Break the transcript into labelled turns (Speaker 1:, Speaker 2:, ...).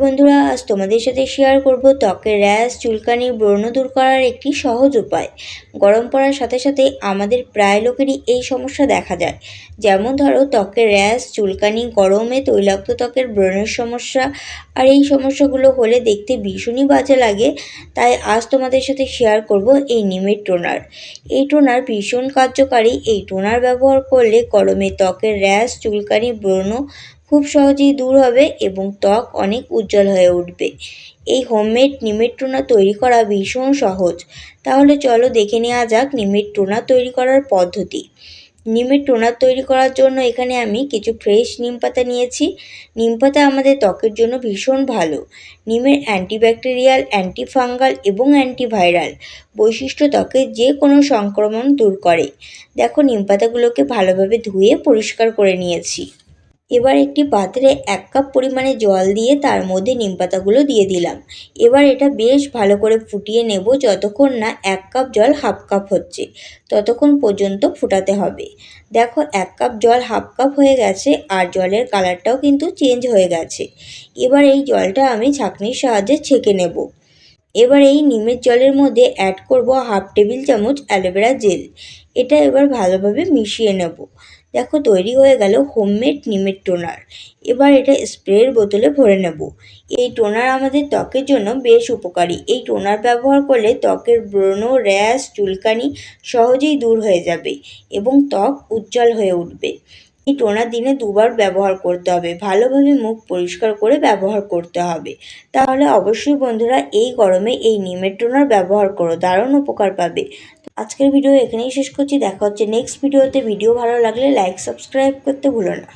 Speaker 1: বন্ধুরা, আজ তোমাদের সাথে শেয়ার করব ত্বকের র্যাশ, চুলকানি, ব্রণ দূর করার একটি সহজ উপায়। গরম পড়ার সাথে সাথে আমাদের প্রায় লোকেরই এই সমস্যা দেখা যায়। যেমন ধরো, ত্বকের র্যাশ, চুলকানি, গরমে তৈলাক্ত ত্বকের ব্রণের সমস্যা, আর এই সমস্যাগুলো হলে দেখতে ভীষণই বাজে লাগে। তাই আজ তোমাদের সাথে শেয়ার করব এই নিমের টোনার। এই টোনার ভীষণ কার্যকারী। এই টোনার ব্যবহার করলে গরমে ত্বকের র্যাশ, চুলকানি, ব্রণ খুব সহজেই দূর হবে এবং ত্বক অনেক উজ্জ্বল হয়ে উঠবে। এই হোমমেড নিমের টোনা তৈরি করা ভীষণ সহজ। তাহলে চলো দেখে নেওয়া যাক নিমের টোনা তৈরি করার পদ্ধতি। নিমের টোনার তৈরি করার জন্য এখানে আমি কিছু ফ্রেশ নিম পাতা নিয়েছি। নিম পাতা আমাদের ত্বকের জন্য ভীষণ ভালো। নিমের অ্যান্টিব্যাকটেরিয়াল অ্যান্টিফাঙ্গাল এবং অ্যান্টিভাইরাল বৈশিষ্ট্য ত্বকের যে কোনো সংক্রমণ দূর করে। দেখো নিম পাতাগুলোকে ভালোভাবে ধুয়ে পরিষ্কার করে নিয়েছি। এবার একটি পাত্রে এক কাপ পরিমাণে জল দিয়ে তার মধ্যে নিম পাতাগুলো দিয়ে দিলাম। এবার এটা বেশ ভালো করে ফুটিয়ে নেব যতক্ষণ না এক কাপ জল হাফ কাপ হচ্ছে, ততক্ষণ পর্যন্ত ফুটাতে হবে। দেখো, এক কাপ জল হাফ কাপ হয়ে গেছে আর জলের কালারটাও কিন্তু চেঞ্জ হয়ে গেছে। এবার এই জলটা আমি ছাঁকনির সাহায্যে ছেঁকে নেব। এবার এই নিমের জলের মধ্যে অ্যাড করব হাফ টেবিল চামচ অ্যালোভেরা জেল এটা এবার ভালোভাবে মিশিয়ে নেব। দেখো তৈরি হয়ে গেল হোমমেড নিমের টোনার এবার এটা স্প্রের বোতলে ভরে নেব। এই টোনার আমাদের ত্বকের জন্য বেশ উপকারী। এই টোনার ব্যবহার করলে ত্বকের ব্রণ, র্যাশ, চুলকানি সহজেই দূর হয়ে যাবে এবং ত্বক উজ্জ্বল হয়ে উঠবে। এই টোনার দিনে দুবার ব্যবহার করতে হবে? ভালোভাবে মুখ পরিষ্কার করে ব্যবহার করতে হবে। তাহলে অবশ্যই বন্ধুরা এই গরমে এই নিমের টোনার ব্যবহার করো, দারুণ উপকার পাবে। আজকের ভিডিও এখানেই শেষ করছি, দেখা হচ্ছে নেক্সট ভিডিওতে ভিডিও ভালো লাগলে লাইক সাবস্ক্রাইব করতে ভুলো না।